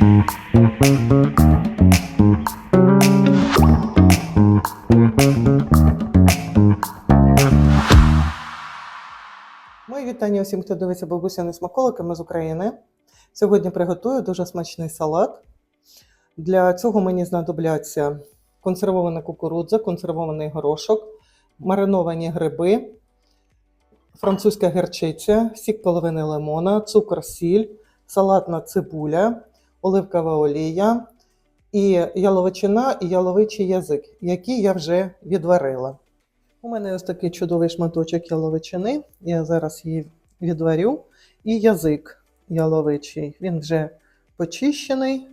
Мої вітання усім, хто дивиться бабусяни смаколики, ми з України. Сьогодні приготую дуже смачний салат. Для цього мені знадобляться консервована кукурудза, консервований горошок, мариновані гриби, французька герчиця, сік половини лимона, цукор, сіль, салатна цибуля, оливкова олія і яловичина і яловичий язик, які я вже відварила. У мене ось такий чудовий шматочок яловичини. Я зараз її відварю. І язик яловичий. Він вже почищений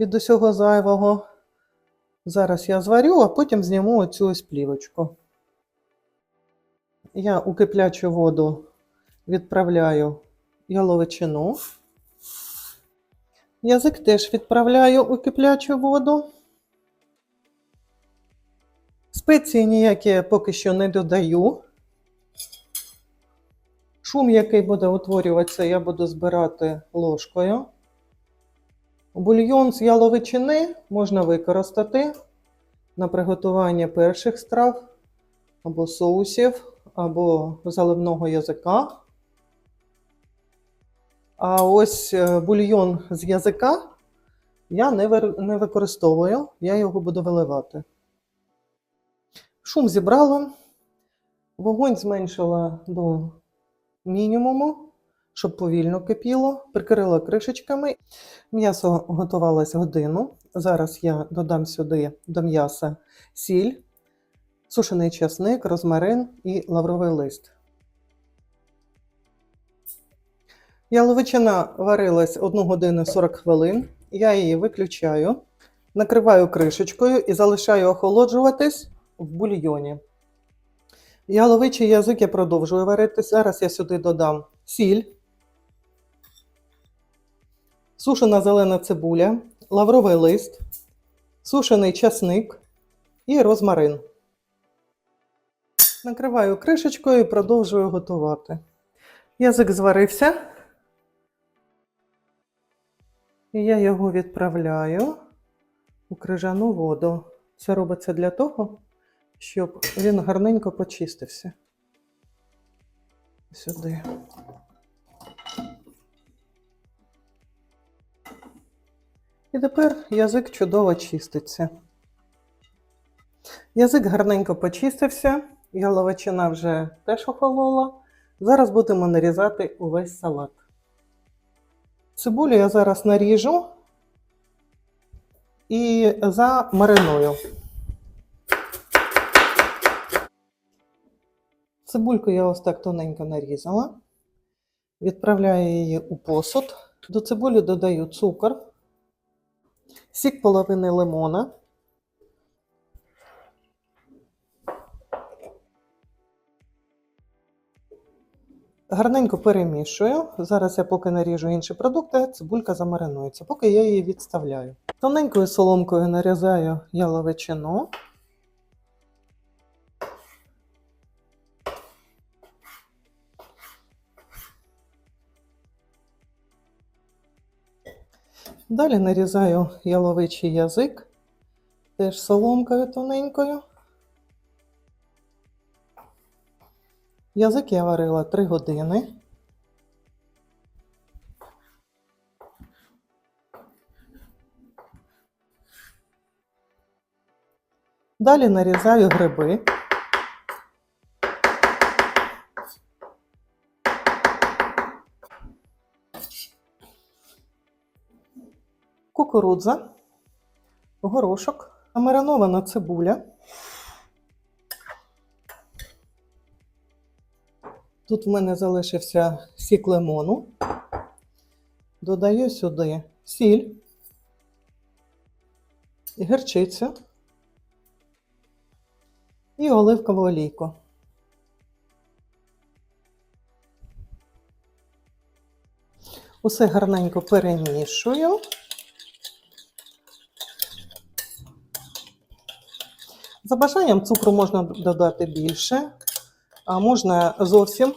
від усього зайвого. Зараз я зварю, а потім зніму оцю ось плівочку. Я у киплячу воду відправляю яловичину. Язик теж відправляю у киплячу воду. Спеції ніякі поки що не додаю. Шум, який буде утворюватися, я буду збирати ложкою. Бульйон з яловичини можна використати на приготування перших страв, або соусів, або заливного язика. А ось е, бульйон з язика я не використовую, я його буду виливати. Шум зібрала, вогонь зменшила до мінімуму, щоб повільно кипіло, прикрила кришечками. М'ясо готувалось годину. Зараз я додам сюди до м'яса сіль, сушений часник, розмарин і лавровий лист. Яловичина варилась 1 годину 40 хвилин. Я її виключаю, накриваю кришечкою і залишаю охолоджуватись в бульйоні. Яловичий язик я продовжую варити. Зараз я сюди додам сіль, сушена зелена цибуля, лавровий лист, сушений часник і розмарин. Накриваю кришечкою і продовжую готувати. Язик зварився. І я його відправляю у крижану воду. Це робиться для того, щоб він гарненько почистився. Сюди. І тепер язик чудово чиститься. Язик гарненько почистився, яловичина вже теж охолола. Зараз будемо нарізати увесь салат. Цибулю я зараз наріжу і замариную. Цибульку я ось так тоненько нарізала. Відправляю її у посуд. До цибулі додаю цукор, сік половини лимона. Гарненько перемішую. Зараз я поки наріжу інші продукти, цибулька замаринується, поки я її відставляю. Тоненькою соломкою нарізаю яловичину. Далі нарізаю яловичий язик, теж соломкою тоненькою. Язик я варила 3 години. Далі нарізаю гриби. Кукурудза, горошок, маринована цибуля. Тут в мене залишився сік лимону. Додаю сюди сіль, гірчицю і оливкову олійку. Усе гарненько перемішую. За бажанням цукру можна додати більше, а можна зовсім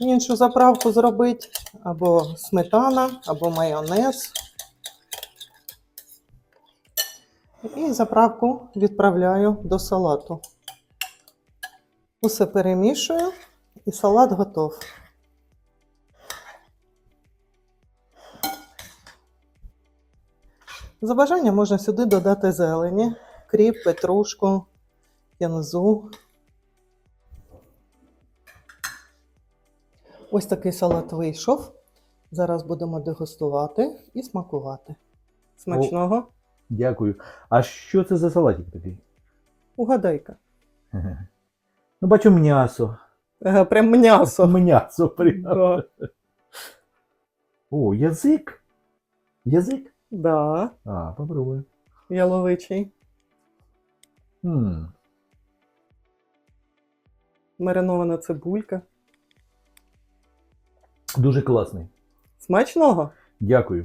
іншу заправку зробити. або сметана, або майонез. І заправку відправляю до салату. Усе перемішую, і салат готов. За бажанням можна сюди додати зелені, кріп, петрушку, кінзу. Ось такий салат вийшов. Зараз будемо дегустувати і смакувати. Смачного. Дякую. А що це за салатик такий? Угадайка. Ну, бачу м'ясо. Ага, прям м'ясо. М'ясо прям. Да. О, язик. Язик? да, А, попробую. яловичий. М, Маринована цибулька. Дуже класний. Смачного? Дякую.